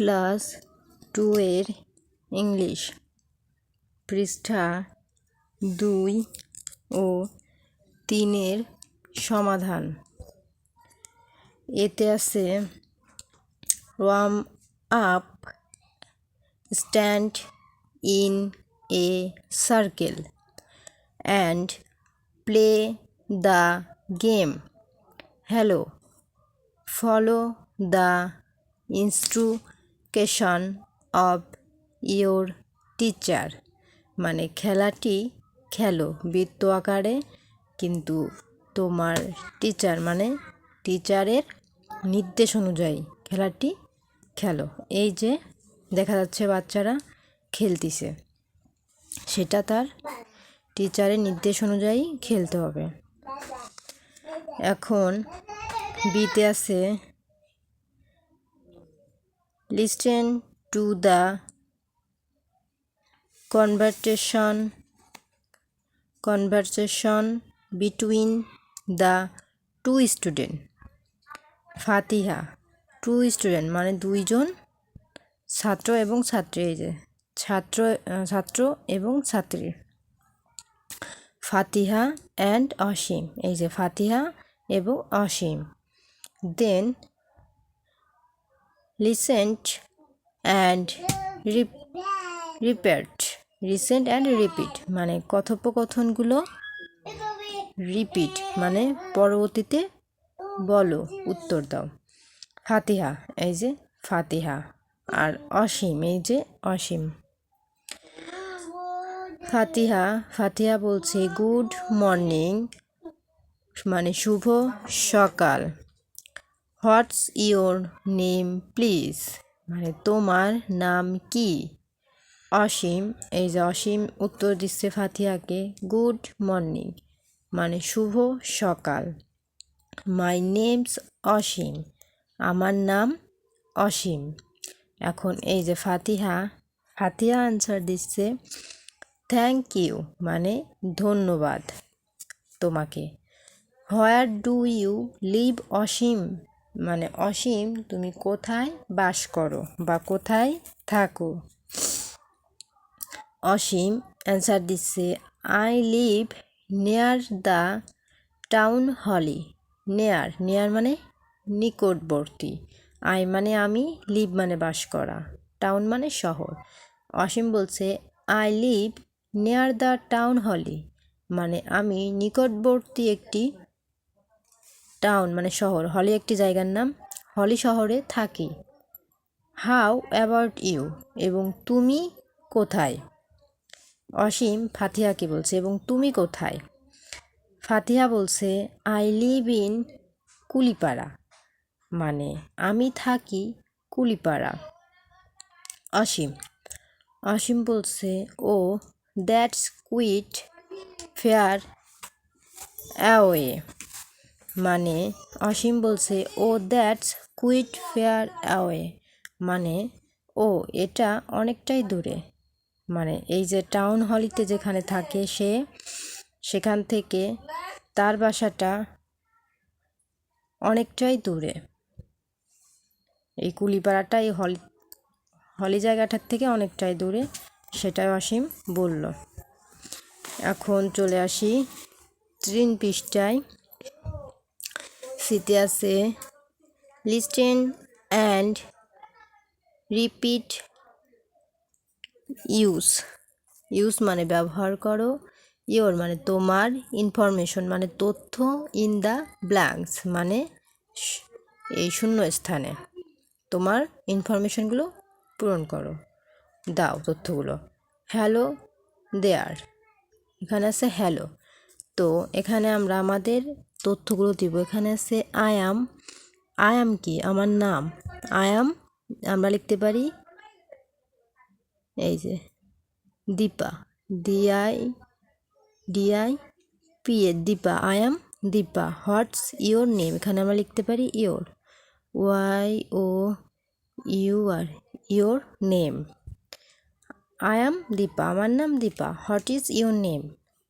Class two এর English পৃষ্ঠা দুই ও তিনের সমাধান। এতে আছে warm up stand in a circle and play the game hello follow the the instruction of your teacher মানে খেলাটি খেলো, বৃত্ত আকারে, কিন্তু তোমার টিচার মানে টিচারের নির্দেশ অনুযায়ী খেলাটি খেলো। এই যে দেখা যাচ্ছে বাচ্চারা খেলতিছে, সেটা তার টিচারের নির্দেশ অনুযায়ী খেলতে হবে। এখন বিতে আছে listen to the conversation conversation between the two student Fatiha two student মানে দুইজন ছাত্র এবং ছাত্রী, এই যে ছাত্র ছাত্র এবং ছাত্রী। ফাতিহা অ্যান্ড অসীম, এই যে ফাতিহা এবং Asim. Then listen and repeat listen and repeat মানে কথোপকথনগুলো রিপিট মানে পরবর্তীতে বলো, উত্তর দাও। ফাতিহা, এই যে ফাতিহা। আর অসীম, এই যে অসীম। ফাতিহা ফাতিহা বলছে, গুড মর্নিং। মানে শুভ সকাল। What's your name, please? মানে তোমার নাম কি? অসীম, এই যে অসীম উত্তর দিচ্ছে ফাতিহাকে, গুড মর্নিং। মানে শুভ সকাল। My name's Asim. আমার নাম অসীম। এখন এই যে ফাতিহা ফাতিহা আনসার দিচ্ছে থ্যাংক ইউ মানে ধন্যবাদ তোমাকে। Where do you live Asim? মানে অসীম, তুমি কোথায় বাস করো বা কোথায় থাকো? অসীম অ্যান্সার দিচ্ছে I live near the town Holi near near মানে নিকটবর্তী। আই মানে আমি লিভ মানে বাস করা। টাউন মানে শহর। অসীম বলছে I live near the town Holi মানে আমি নিকটবর্তী একটি টাউন মানে শহর। হলি একটি জায়গার নাম হলি শহরে থাকি। How about you? এবং তুমি কোথায়? অসীম ফাতিহাকে বলছে, এবং তুমি কোথায়? ফাতিহা বলছে আই লিভ ইন কুলিপাড়া। মানে আমি থাকি কুলিপাড়া। অসীম। অসীম বলছে, oh, that's quite far away. মানে অসীম বলছে, oh, that's quite far away. মানে ও, এটা অনেকটাই দূরে। মানে এই যে টাউন হলিতে যেখানে থাকে সে, সেখান থেকে তার বাসাটা অনেকটাই দূরে। এই কুলিপাড়াটা এই হলি হলি জায়গাটার থেকে অনেকটাই দূরে, সেটাই অসীম বলল। এখন চলে আসি তৃণ পৃষ্ঠায়। সিতে আছে। Listen and repeat use use মানে ব্যবহার করো। ইয়োর মানে তোমার। ইনফরমেশন মানে তথ্য ইন দ্য ব্ল্যাঙ্কস মানে এই শূন্য স্থানে তোমার ইনফরমেশনগুলো পূরণ করো। দাও তথ্যগুলো। হ্যালো দেয়ার এখানে আছে হ্যালো তো এখানে আমরা আমাদের তথ্যগুলো দিব। এখানে আছে আই আম আই আম কি? আমার নাম। আই আম আমরা লিখতে পারি, এই যে Dipa D I D I P A Dipa I am Dipa what's your name এখানে আমরা লিখতে পারি your Y O U R your name I am Dipa আমার নাম Dipa what is your name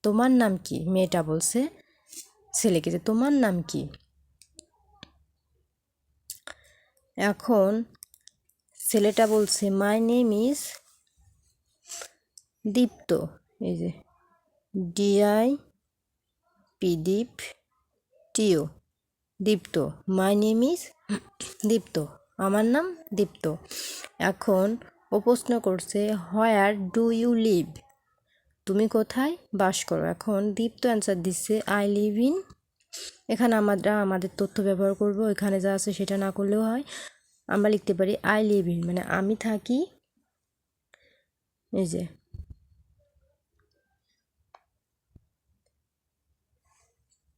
তোমার নাম কি? মেয়েটা বলছে ছেলেকে যে, তোমার নাম কি? এখন ছেলেটা বলছে মাই নেম ইজ দীপ্ত। এই যে ডিআই পিদীপ টিও দীপ্ত। মাই নেম ইজ দীপ্ত। আমার নাম দীপ্ত। এখন ও প্রশ্ন করছে হোয়ার ডু ইউ লিভ তুমি কোথায়? বাস করো। এখন দীপ্ত অ্যান্সার দিচ্ছে আই লিভ ইন এখানে আমরা আমাদের তথ্য ব্যবহার করব, এখানে যা আছে সেটা না করলেও হয়। আমরা লিখতে পারি আই লিভ ইন মানে আমি থাকি। এই যে।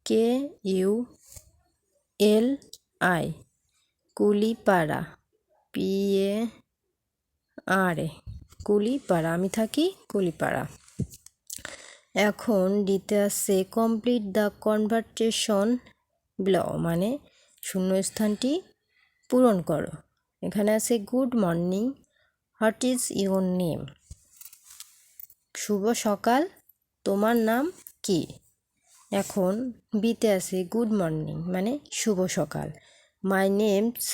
K U L I Kulipara P A R A Kulipara. আমি থাকি কুলিপাড়া। এখন দিতে আসছে কমপ্লিট দ্য কনভারটেশন ব্ল মানে শূন্যস্থানটি পূরণ করো। এখানে আছে good morning what is your name শুভ সকাল, তোমার নাম কি? এখন বিতে আছে গুড মর্নিং মানে শুভ সকাল। মাই নেমস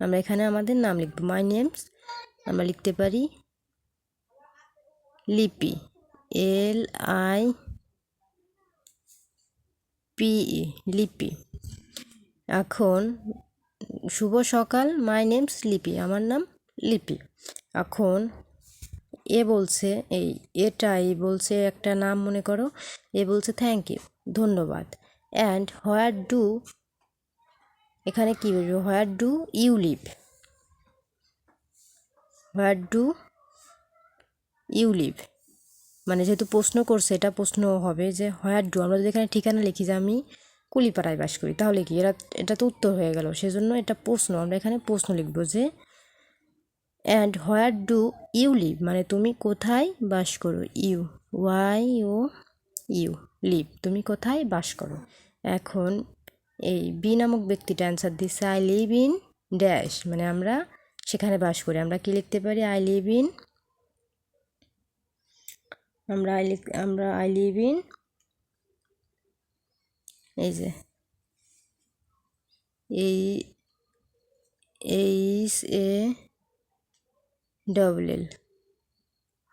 আমরা এখানে আমাদের নাম লিখব। মাই নেমস আমরা লিখতে পারি লিপি। এল আই পিই লিপি এখন, শুভ সকাল মাই নেমস লিপি আমার নাম লিপি এখন, এ বলছে, এই, এটাই বলছে একটা নাম, মনে করো, এ বলছে থ্যাংক ইউ ধন্যবাদ। অ্যান্ড হোয়ার ডু এখানে কী বলব where do you live where do you live মানে যেহেতু প্রশ্ন করছে, এটা প্রশ্ন হবে যে হোয়ার ডু? আমরা যদি এখানে ঠিকানা লিখি যে আমি কুলিপাড়ায় বাস করি, তাহলে কি? এরা, এটা তো উত্তর হয়ে গেল। সেজন্য এটা প্রশ্ন, আমরা এখানে প্রশ্ন লিখব যে and where do you live মানে তুমি কোথায় বাস করো? You Y O U live তুমি কোথায় বাস করো? এখন এই বি নামক ব্যক্তিটা অ্যান্সার দিচ্ছে আই লিভ ইন ড্যাশ মানে আমরা সেখানে বাস করি। আমরা কি লিখতে পারি? আই লিভ ইন আমরা আই আমরা আই লিভ ইন। এই যে। এই, এইচ, এ, ডবল এল।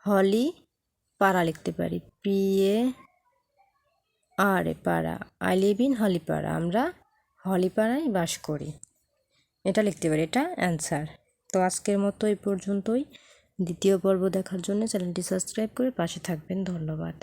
হলি, পাড়া লিখতে পারি। পি, এ, আর, এ, পাড়া। আই লিভ ইন হলিপাড়া আমরা হলিপাড়ায় বাস করি। এটা লিখতে পারি। এটা অ্যান্সার। তো আজকের মতো এই পর্যন্তই। দ্বিতীয় পর্ব দেখার জন্য চ্যানেলটি সাবস্ক্রাইব করে পাশে থাকবেন। ধন্যবাদ।